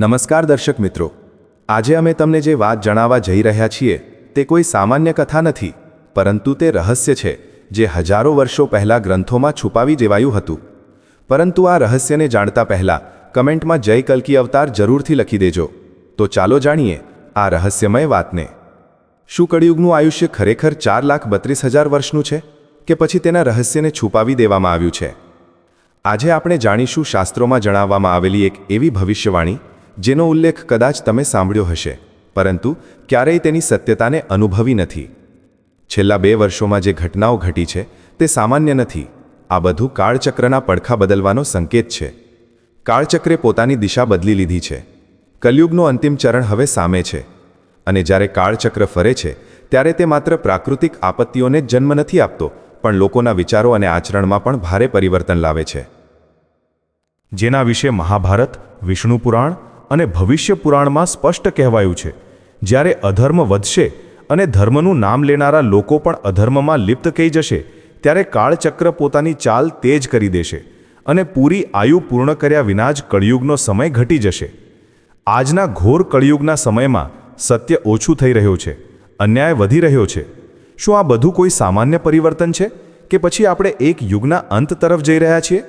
નમસ્કાર દર્શક મિત્રો. આજે અમે તમને જે વાત જણાવવા જઈ રહ્યા છીએ તે કોઈ સામાન્ય કથા નથી, પરંતુ તે રહસ્ય છે, જે હજારો વર્ષો પહેલાં ગ્રંથોમાં છુપાવી દેવાયું હતું. પરંતુ આ રહસ્યને જાણતા પહેલાં કમેન્ટમાં જય કલ્કી અવતાર જરૂરથી લખી દેજો. તો ચાલો જાણીએ આ રહસ્યમય વાતને. શું કળિયુગનું આયુષ્ય ખરેખર ચાર લાખ બત્રીસ હજાર વર્ષનું છે, કે પછી તેના રહસ્યને છુપાવી દેવામાં આવ્યું છે? આજે આપણે જાણીશું શાસ્ત્રોમાં જણાવવામાં આવેલી એક એવી ભવિષ્યવાણી જેનો ઉલ્લેખ કદાચ તમે સાંભળ્યો હશે. પરંતુ ક્યારેય તેની સત્યતાને અનુભવી નથી. છેલ્લા બે વર્ષોમાં જે ઘટનાઓ ઘટી છે, તે સામાન્ય નથી. આ બધું કાળચક્રના પડખા બદલવાનો સંકેત છે. કાળચક્રે પોતાની દિશા બદલી લીધી છે. કલયુગનો અંતિમ ચરણ હવે સામે છે. અને જ્યારે કાળચક્ર ફરે છે, ત્યારે તે માત્ર પ્રાકૃતિક આપત્તિઓને જન્મ નથી આપતો, પણ લોકોના વિચારો અને આચરણમાં પણ ભારે પરિવર્તન લાવે છે. જેના વિશે મહાભારત, વિષ્ણુ પુરાણ અને ભવિષ્ય પુરાણમાં સ્પષ્ટ કહેવાયું છે. જ્યારે અધર્મ વધશે અને ધર્મનું નામ લેનારા લોકો પણ અધર્મમાં લિપ્ત કહી જશે, ત્યારે કાળચક્ર પોતાની ચાલ તેજ કરી દેશે અને પૂરી આયુ પૂર્ણ કર્યા વિના જ કળિયુગનો સમય ઘટી જશે. આજના ઘોર કળિયુગના સમયમાં સત્ય ઓછું થઈ રહ્યું છે, અન્યાય વધી રહ્યો છે. શું આ બધું કોઈ સામાન્ય પરિવર્તન છે કે પછી આપણે એક યુગના અંત તરફ જઈ રહ્યા છીએ?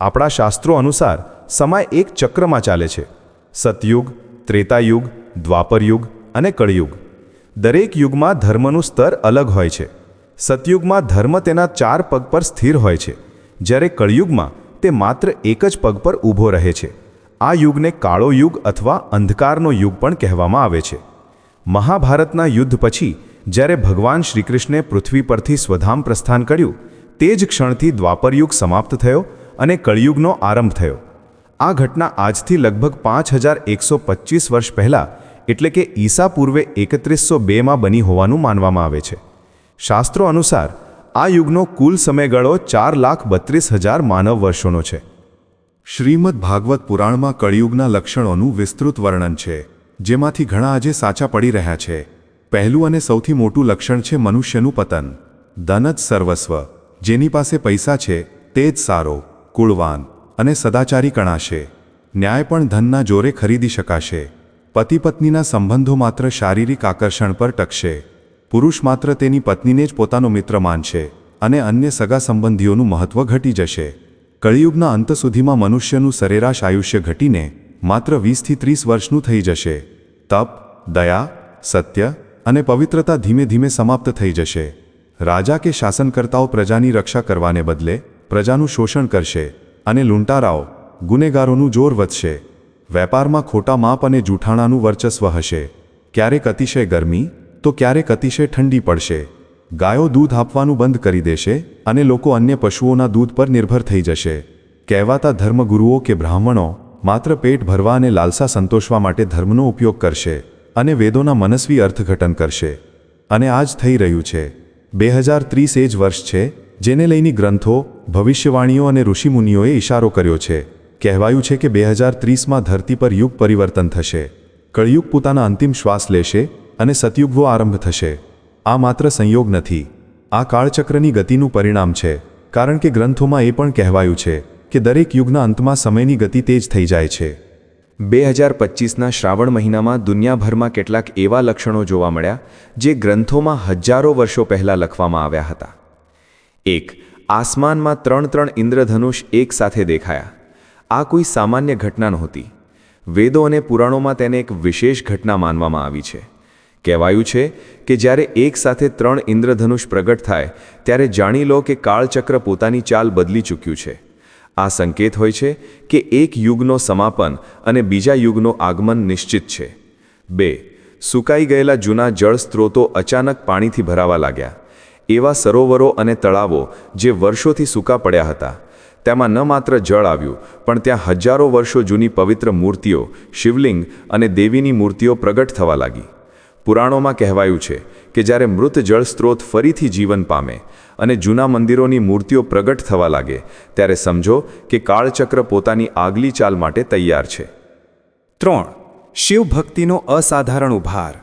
આપણા શાસ્ત્રો અનુસાર સમય એક ચક્રમાં ચાલે છે. સતયુગ, ત્રેતાયુગ, દ્વાપરયુગ અને કળિયુગ. દરેક યુગમાં ધર્મનું સ્તર અલગ હોય છે. સતયુગમાં ધર્મ તેના ચાર પગ પર સ્થિર હોય છે. જ્યારે કળિયુગમાં તે માત્ર એક જ પગ પર ઊભો રહે છે. આ યુગને કાળો યુગ અથવા અંધકારનો યુગ પણ કહેવામાં આવે છે. મહાભારતના યુદ્ધ પછી, જ્યારે ભગવાન શ્રીકૃષ્ણે પૃથ્વી પરથી સ્વધામ પ્રસ્થાન કર્યું, તે જ ક્ષણથી દ્વાપરયુગ સમાપ્ત થયો અને કળિયુગનો આરંભ થયો. આ ઘટના આજથી લગભગ પાંચ હજાર એકસો પચીસ વર્ષ પહેલાં, એટલે કે ઈસા પૂર્વે એકત્રીસો બેમાં બની હોવાનું માનવામાં આવે છે. શાસ્ત્રો અનુસાર, આ યુગનો કુલ સમયગાળો ચાર લાખ બત્રીસ હજાર માનવ વર્ષોનો છે. શ્રીમદ ભાગવત પુરાણમાં કળિયુગના લક્ષણોનું વિસ્તૃત વર્ણન છે, જેમાંથી ઘણા આજે સાચા પડી રહ્યા છે. પહેલું અને સૌથી મોટું લક્ષણ છે મનુષ્યનું પતન. ધન જ સર્વસ્વ. જેની પાસે પૈસા છે, તે જ સારો, કુળવાન. અને સદાચારી કણાશે ન્યાય પણ ધનના જોરે ખરીદી શકાશે. પતિ પત્નીના સંબંધો માત્ર શારીરિક આકર્ષણ પર ટકશે. પુરુષ માત્ર તેની પત્નીને જ પોતાનો મિત્ર માનશે અને અન્ય સગા સંબંધીઓનું મહત્વ ઘટી જશે. કળિયુગના અંત સુધીમાં મનુષ્યનું સરેરાશ આયુષ્ય ઘટીને માત્ર વીસથી ત્રીસ વર્ષનું થઈ જશે. તપ, દયા, સત્ય અને પવિત્રતા ધીમે ધીમે સમાપ્ત થઈ જશે. રાજા કે શાસનકર્તાઓ પ્રજાની રક્ષા કરવાને બદલે પ્રજાનું શોષણ કરશે. અને લૂંટારાઓ, ગુનેગારોનું જોર વધશે. વેપારમાં ખોટા માપ અને જૂઠાણાનું વર્ચસ્વ હશે. ક્યારેક અતિશય ગરમી, તો ક્યારેક અતિશય ઠંડી પડશે. ગાયો દૂધ આપવાનું બંધ કરી દેશે અને લોકો અન્ય પશુઓના દૂધ પર નિર્ભર થઈ જશે. કહેવાતા ધર્મગુરુઓ કે બ્રાહ્મણો માત્ર પેટ ભરવા અને લાલસા સંતોષવા માટે ધર્મનો ઉપયોગ કરશે અને વેદોના મનસ્વી અર્થઘટન કરશે. અને આ જ થઈ રહ્યું છે. બે હજાર ત્રીસ એ જ વર્ષ છે જેને લઈને ગ્રંથો, ભવિષ્યવાણીઓ અને ઋષિમુનિઓએ ઇશારો કર્યો છે, કહેવાયું છે કે બે હજાર ત્રીસમાં ધરતી પર યુગ પરિવર્તન થશે. કળયુગ પોતાના અંતિમ શ્વાસ લેશે અને સતયુગવો આરંભ થશે. આ માત્ર સંયોગ નથી. આ કાળચક્રની ગતિનું પરિણામ છે, કારણ કે ગ્રંથોમાં એ પણ કહેવાયું છે કે દરેક યુગના અંતમાં સમયની ગતિ તેજ થઈ જાય છે. બે હજાર પચીસના શ્રાવણ મહિનામાં દુનિયાભરમાં કેટલાક એવા લક્ષણો જોવા મળ્યા, જે ગ્રંથોમાં હજારો વર્ષો પહેલાં લખવામાં આવ્યા હતા. એક, આસમાનમાં ત્રણ ત્રણ ઇન્દ્રધનુષ એક સાથે દેખાયા. આ કોઈ સામાન્ય ઘટના નહોતી. વેદો અને પુરાણોમાં તેને એક વિશેષ ઘટના માનવામાં આવી છે. કહેવાયું છે કે જ્યારે એક સાથે ત્રણ ઇન્દ્રધનુષ પ્રગટ થાય, ત્યારે જાણી લો કે કાળચક્ર પોતાની ચાલ બદલી ચૂક્યું છે. આ સંકેત હોય છે કે એક યુગનો સમાપન અને બીજા યુગનો આગમન નિશ્ચિત છે. બે, સુકાઈ ગયેલા જૂના જળ સ્ત્રોતો અચાનક પાણીથી ભરાવા લાગ્યા. એવા સરોવરો અને તળાવો જે વર્ષોથી સૂકા પડ્યા હતા. તેમાં ન માત્ર જળ આવ્યું, પણ ત્યાં હજારો વર્ષો જૂની પવિત્ર મૂર્તિઓ, શિવલિંગ અને દેવીની મૂર્તિઓ પ્રગટ થવા લાગી. પુરાણોમાં કહેવાયું છે કે જ્યારે મૃત જળ સ્ત્રોત ફરીથી જીવન પામે અને જૂના મંદિરોની મૂર્તિઓ પ્રગટ થવા લાગે, ત્યારે સમજો કે કાળચક્ર પોતાની આગલી ચાલ માટે તૈયાર છે. ત્રણ. શિવભક્તિનો અસાધારણ ઉભાર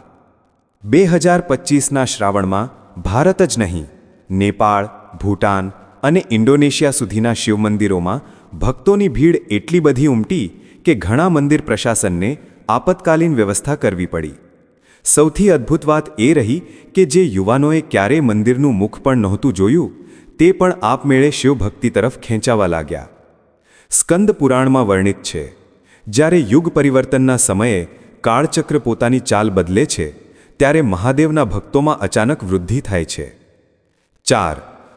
બે હજાર પચીસના શ્રાવણમાં ભારત જ નહીં, નેપાળ, ભૂટાન અને ઇન્ડોનેશિયા સુધીના શિવ મંદિરોમાં ભક્તોની ભીડ એટલી બધી ઉમટી કે ઘણા મંદિર પ્રશાસનને આપતકાલીન વ્યવસ્થા કરવી પડી. સૌથી અદ્ભુત વાત એ રહી કે જે યુવાનોએ ક્યારેય મંદિરનું મુખ પણ નહોતું જોયું, તે પણ આપમેળે શિવભક્તિ તરફ ખેંચાવા લાગ્યા. સ્કંદ પુરાણમાં વર્ણિત છે, જ્યારે યુગ પરિવર્તનના સમયે કાળચક્ર પોતાની ચાલ બદલે છે ત્યારે મહાદેવના ભક્તોમાં અચાનક વૃદ્ધિ થાય છે. ચાર,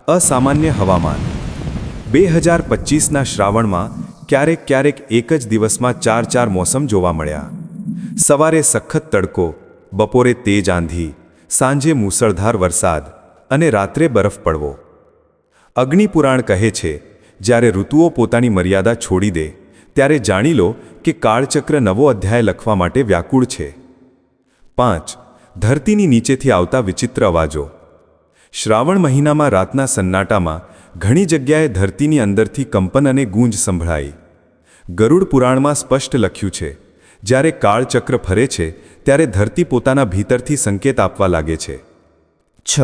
અસામાન્ય હવામાન. બે હજાર પચીસના શ્રાવણમાં ક્યારેક ક્યારેક એક જ દિવસમાં ચાર ચાર મોસમ જોવા મળ્યા. સવારે સખત તડકો, બપોરે તેજ આંધી, સાંજે મૂસળધાર વરસાદ અને રાત્રે બરફ પડવો. અગ્નિપુરાણ કહે છે, જ્યારે ઋતુઓ પોતાની મર્યાદા છોડી દે, ત્યારે જાણી લો કે કાળચક્ર નવો અધ્યાય લખવા માટે વ્યાકુળ છે. પાંચ ધરતીની નીચેથી આવતા વિચિત્ર અવાજો. શ્રાવણ મહિનામાં રાતના સન્નાટામાં ઘણી જગ્યાએ ધરતીની અંદરથી કંપન અને ગૂંજ સંભળાઈ ગરુડ પુરાણમાં સ્પષ્ટ લખ્યું છે, જ્યારે કાળચક્ર ફરે છે, ત્યારે ધરતી પોતાના ભીતરથી સંકેત આપવા લાગે છે. છ.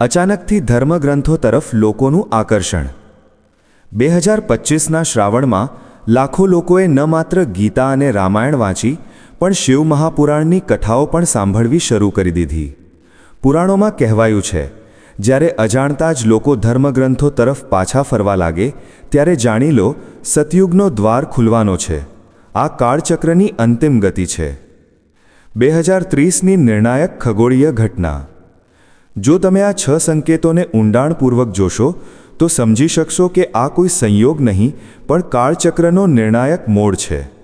અચાનકથી ધર્મગ્રંથો તરફ લોકોનું આકર્ષણ. બે હજાર પચીસના શ્રાવણમાં લાખો લોકોએ ન માત્ર ગીતા અને રામાયણ વાંચી પણ શિવ મહાપુરાણની કથાઓ પણ સાંભળવી શરૂ કરી દીધી. પુરાણોમાં કહેવાયું છે, જ્યારે અજાણતા જ લોકો ધર્મગ્રંથો તરફ પાછા ફરવા લાગે, ત્યારે જાણી લો, સતયુગનો દ્વાર ખુલવાનો છે. આ કાળચક્રની અંતિમ ગતિ છે. બે હજાર ત્રીસની નિર્ણાયક ખગોળીય ઘટના. જો તમે આ છ સંકેતોને ઊંડાણપૂર્વક જોશો, તો સમજી શકશો કે આ કોઈ સંયોગ નહીં, પણ કાળચક્રનો નિર્ણાયક મોડ છે.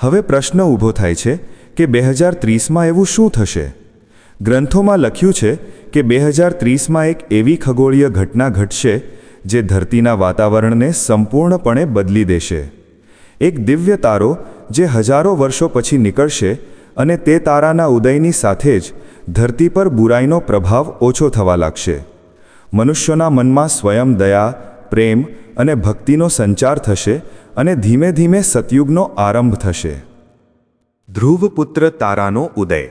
હવે પ્રશ્ન ઊભો થાય છે કે બે હજાર ત્રીસમાં એવું શું થશે? ગ્રંથોમાં લખ્યું છે કે બે હજાર ત્રીસમાં એક એવી ખગોળીય ઘટના ઘટશે જે ધરતીના વાતાવરણને સંપૂર્ણપણે બદલી દેશે. એક દિવ્ય તારો જે હજારો વર્ષો પછી નીકળશે અને તે તારાના ઉદયની સાથે જ ધરતી પર બુરાઈનો પ્રભાવ ઓછો થવા લાગશે. મનુષ્યોના મનમાં સ્વયં દયા પ્રેમ અને ભક્તિનો સંચાર થશે અને ધીમે ધીમે સતયુગનો આરંભ થશે. ધ્રુવપુત્ર તારાનો ઉદય.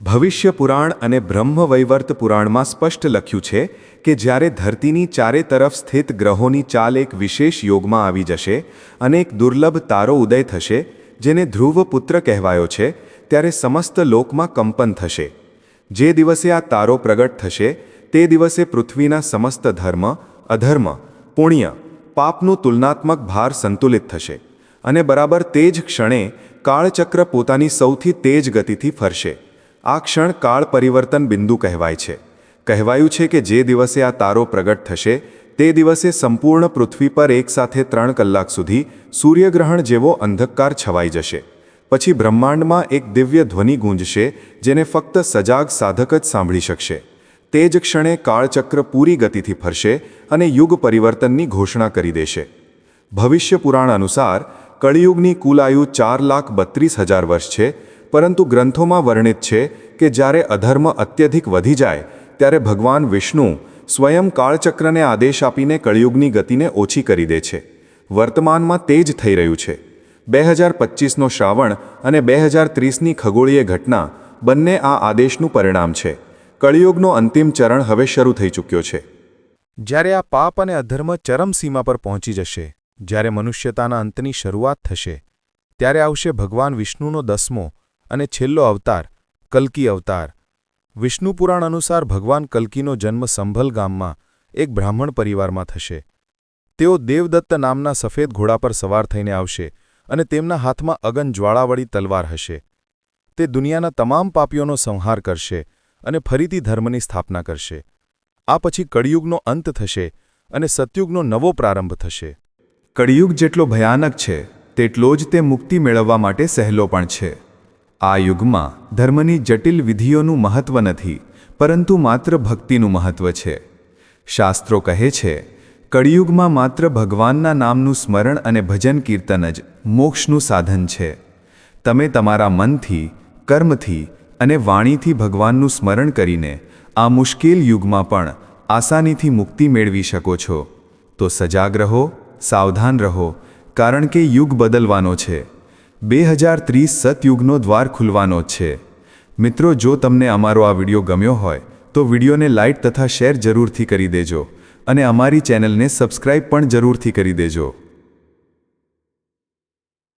ભવિષ્ય પુરાણ અને બ્રહ્મવૈવર્ત પુરાણમાં સ્પષ્ટ લખ્યું છે કે જ્યારે ધરતીની ચારે તરફ સ્થિત ગ્રહોની ચાલ એક વિશેષ યોગમાં આવી જશે અને એક દુર્લભ તારો ઉદય થશે, જેને ધ્રુવપુત્ર કહેવાયો છે, ત્યારે સમસ્ત લોકમાં કંપન થશે. જે દિવસે આ તારો પ્રગટ થશે, તે દિવસે પૃથ્વીના સમસ્ત ધર્મ અધર્મ, પુણ્ય, પાપનું તુલનાત્મક ભાર સંતુલિત થશે અને બરાબર તે જ ક્ષણે કાળચક્ર પોતાની સૌથી તેજ ગતિથી ફરશે. આ ક્ષણ કાળ પરિવર્તન બિંદુ કહેવાય છે. કહેવાયું છે કે જે દિવસે આ તારો પ્રગટ થશે, તે દિવસે સંપૂર્ણ પૃથ્વી પર એકસાથે ત્રણ કલાક સુધી સૂર્યગ્રહણ જેવો અંધકાર છવાઈ જશે. પછી બ્રહ્માંડમાં એક દિવ્ય ધ્વનિ ગૂંજશે, જેને ફક્ત સજાગ સાધક જ સાંભળી શકશે. તે જ ક્ષણે કાળચક્ર પૂરી ગતિથી ફરશે અને યુગ પરિવર્તનની ઘોષણા કરી દેશે. ભવિષ્ય પુરાણ અનુસાર, કળિયુગની કુલ આયુ ચાર લાખ બત્રીસ હજાર વર્ષ છે, પરંતુ ગ્રંથોમાં વર્ણિત છે કે જ્યારે અધર્મ અત્યધિક વધી જાય, ત્યારે ભગવાન વિષ્ણુ સ્વયં કાળચક્રને આદેશ આપીને કળિયુગની ગતિને ઓછી કરી દે છે. વર્તમાનમાં તે જ થઈ રહ્યું છે. બે હજાર પચીસનો શ્રાવણ અને બે હજાર ત્રીસની ખગોળીય ઘટના બંને આ આદેશનું પરિણામ છે. કળિયુગનો અંતિમ ચરણ હવે શરૂ થઈ ચૂક્યો છે. જ્યારે આ પાપ અને અધર્મ ચરમસીમા પર પહોંચી જશે, જ્યારે મનુષ્યતાના અંતની શરૂઆત થશે, ત્યારે આવશે ભગવાન વિષ્ણુનો દસમો અને છેલ્લો અવતાર, કલ્કી અવતાર. વિષ્ણુ પુરાણ અનુસાર ભગવાન કલ્કીનો જન્મ સંભલ ગામમાં એક બ્રાહ્મણ પરિવારમાં થશે. તેઓ દેવદત્ત નામના સફેદ ઘોડા પર સવાર થઈને આવશે અને તેમના હાથમાં અગન જ્વાળાવળી તલવાર હશે. તે દુનિયાના તમામ પાપીઓનો સંહાર કરશે અને ફરીથી ધર્મની સ્થાપના કરશે. આ પછી કળિયુગનો અંત થશે અને સતયુગનો નવો પ્રારંભ થશે. કળિયુગ જેટલો ભયાનક છે, તેટલો જ તે મુક્તિ મેળવવા માટે સહેલો પણ છે. આ યુગમાં ધર્મની જટિલ વિધિઓનું મહત્વ નથી, પરંતુ માત્ર ભક્તિનું મહત્વ છે. શાસ્ત્રો કહે છે, કળિયુગમાં માત્ર ભગવાનના નામનું સ્મરણ અને ભજન કીર્તન જ મોક્ષનું સાધન છે. તમે તમારા મનથી, કર્મથી અને વાણીથી ભગવાનનું સ્મરણ કરીને આ મુશ્કેલ યુગમાં પણ આસાનીથી મુક્તિ મેળવી શકો છો. તો સજાગ રહો, સાવધાન રહો, કારણ કે યુગ બદલવાનો છે. બે હજાર ત્રીસ સતયુગનો દ્વાર ખુલવાનો જ છે. મિત્રો, જો તમને અમારો આ વીડિયો ગમ્યો હોય, તો વિડીયોને લાઇક તથા શેર જરૂરથી કરી દેજો અને અમારી ચેનલને સબસ્ક્રાઇબ પણ જરૂરથી કરી દેજો.